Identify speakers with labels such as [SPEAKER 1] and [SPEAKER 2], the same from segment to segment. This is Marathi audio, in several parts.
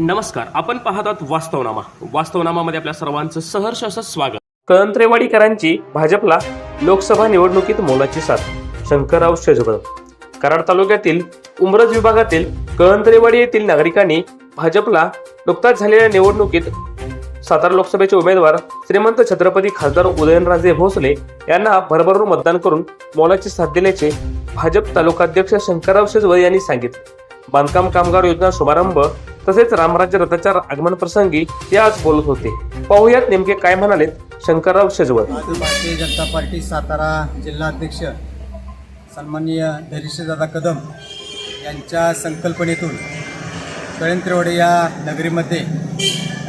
[SPEAKER 1] नमस्कार आपण पाहत आहात वास्तवनामा. वास्तवनामामध्ये आपल्या सर्वांचं सहर्ष असं स्वागत. कळंत्रेवाडीकरांची भाजपला लोकसभा निवडणुकीत मोलाची साथ. शंकरराव शेजबळ. कराड तालुक्यातील उमरज विभागातील कळंत्रेवाडी येथील नागरिकांनी भाजपला नुकताच झालेल्या निवडणुकीत सातारा लोकसभेचे उमेदवार श्रीमंत छत्रपती खासदार उदयनराजे भोसले यांना भरभरून मतदान करून मोलाची साथ दिल्याचे भाजप तालुकाध्यक्ष शंकरराव शेजवळ यांनी सांगितले. बांधकाम कामगार योजना शुभारंभ तसेच रामराज्य रथाच्या आगमन प्रसंगी ते आज बोलत होते. पाहुयात नेमके काय म्हणालेत शंकरराव शेजवळ.
[SPEAKER 2] भारतीय जनता पार्टी सातारा जिल्हाध्यक्ष सन्माननीय धैर्यदादा कदम यांच्या संकल्पनेतून कळंत्रेवाडी या नगरीमध्ये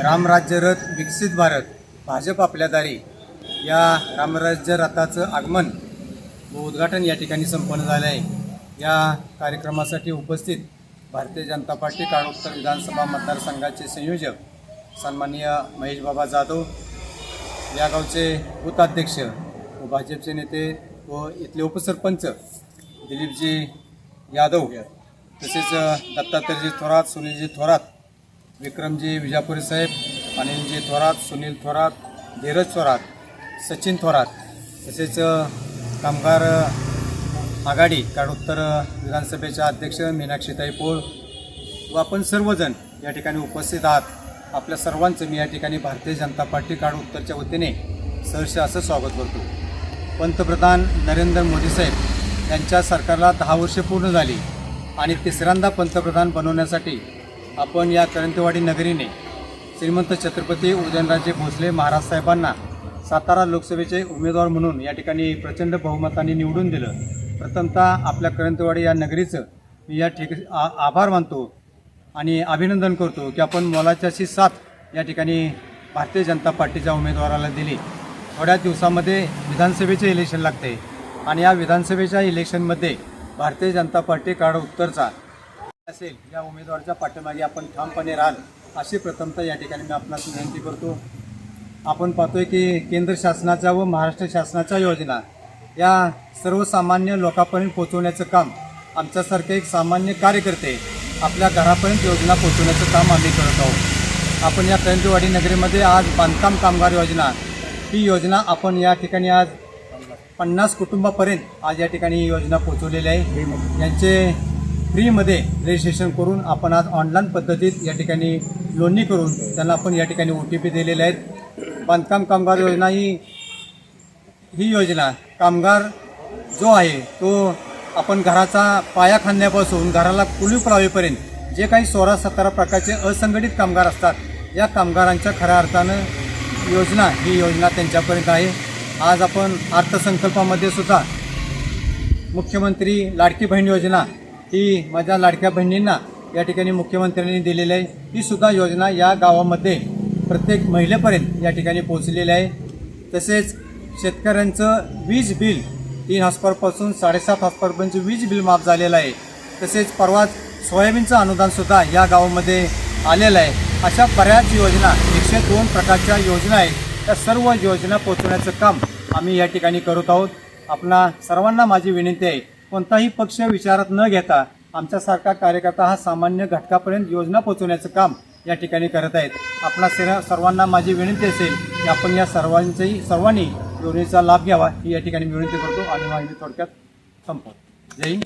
[SPEAKER 2] रामराज्य रथ विकसित भारत भाजप आपल्या दारी या रामराज्य रथाचं आगमन व उद्घाटन या ठिकाणी संपन्न झालं आहे या कार्यक्रमासाठी उपस्थित भारतीय जनता पार्टी काळोत्तर विधानसभा मतदारसंघाचे संयोजक सन्माननीय महेश बाबा जाधव या गावचे उपाध्यक्ष व भाजपचे नेते व इथले उपसरपंच दिलीपजी यादव. तसेच दत्तात्रयजी थोरात सुनीलजी थोरात विक्रमजी विजापुरी साहेब अनिलजी थोरात सुनील थोरात धीरज थोरात सचिन थोरात. तसेच कामगार आघाडी काडोत्तर विधानसभेच्या अध्यक्ष मीनाक्षीताई पोळ व आपण सर्वजण या ठिकाणी उपस्थित आहात. आपल्या सर्वांचं मी या ठिकाणी भारतीय जनता पार्टी काळ उत्तरच्या वतीने सहर्ष असं स्वागत करतो. पंतप्रधान नरेंद्र मोदी साहेब यांच्या सरकारला दहा वर्षे पूर्ण झाली आणि तिसऱ्यांदा पंतप्रधान बनवण्यासाठी आपण या करंतवाडी नगरीने श्रीमंत छत्रपती उदयनराजे भोसले महाराज साहेबांना सातारा लोकसभेचे उमेदवार म्हणून या ठिकाणी प्रचंड बहुमताने निवडून दिलं. प्रथमतः आपल्या करंतवाडी या नगरीचं मी या ठिक आ आभार मानतो आणि अभिनंदन करतो की आपण मोलाच्याशी साथ या ठिकाणी भारतीय जनता पार्टीच्या उमेदवाराला दिली. थोड्या दिवसामध्ये विधानसभेचे इलेक्शन लागते आणि या विधानसभेच्या इलेक्शनमध्ये भारतीय जनता पार्टी काळ उत्तरचा असेल या उमेदवाराच्या पाठीमागे आपण ठामपणे राहाल अशी प्रथमतः या ठिकाणी मी आपणास विनंती करतो. आपण पाहतोय की केंद्र शासनाच्या व महाराष्ट्र शासनाच्या योजना या सर्वसामान्य लोकांपर्यंत पोहोचवण्याचं काम आमच्यासारखे एक सामान्य कार्यकर्ते आपल्या घरापर्यंत योजना पोहोचवण्याचं काम आम्ही करत आहोत. आपण या करंजवाडी नगरीमध्ये आज बांधकाम कामगार योजना ही योजना आपण या ठिकाणी आज पन्नास कुटुंबापर्यंत आज या ठिकाणी ही योजना पोहोचवलेली आहे. यांचे फ्रीमध्ये रजिस्ट्रेशन करून आपण आज ऑनलाईन पद्धतीत या ठिकाणी नोंदणी करून त्यांना आपण या ठिकाणी ओ टी पी दिलेले आहेत बांधकाम कामगार योजना ही ही योजना कामगार जो आहे तो आपण घराचा पाया खांदण्यापासून घराला कुलूप लावेपर्यंत जे काही सोळा सतरा प्रकारचे असंघटित कामगार असतात या कामगारांच्या खऱ्या अर्थानं योजना ही योजना त्यांच्यापर्यंत आहे. आज आपण अर्थसंकल्पामध्ये सुद्धा मुख्यमंत्री लाडकी बहीण योजना ही माझ्या लाडक्या बहिणींना या ठिकाणी मुख्यमंत्र्यांनी दिलेली आहे. ही सुद्धा योजना या गावामध्ये प्रत्येक महिलेपर्यंत या ठिकाणी पोहोचलेली आहे. तसेच शेतकऱ्यांचं वीज बिल तीन हॉस्परपासून साडेसात हॉस्परपर्यंतचं वीज बिल माफ झालेलं आहे. तसेच परवाच सोयाबीनचं अनुदानसुद्धा या गावामध्ये आलेलं आहे. अशा बऱ्याच योजना एकशे दोन प्रकारच्या योजना आहेत. त्या सर्व योजना पोचवण्याचं काम आम्ही या ठिकाणी करत आहोत. आपणा सर्वांना माझी विनंती आहे कोणताही पक्ष विचारात न घेता आमच्यासारखा कार्यकर्ता हा सामान्य घटकापर्यंत योजना पोचवण्याचं काम या ठिकाणी करत आहेत. आपणा सर्वांना माझी विनंती असेल की आपण या सर्वांचंही सर्वांनी योजनेचा लाभ घ्यावा. ही या ठिकाणी विनंती करतो. आणि माहिती थोडक्यात संपवतो जय हिंद.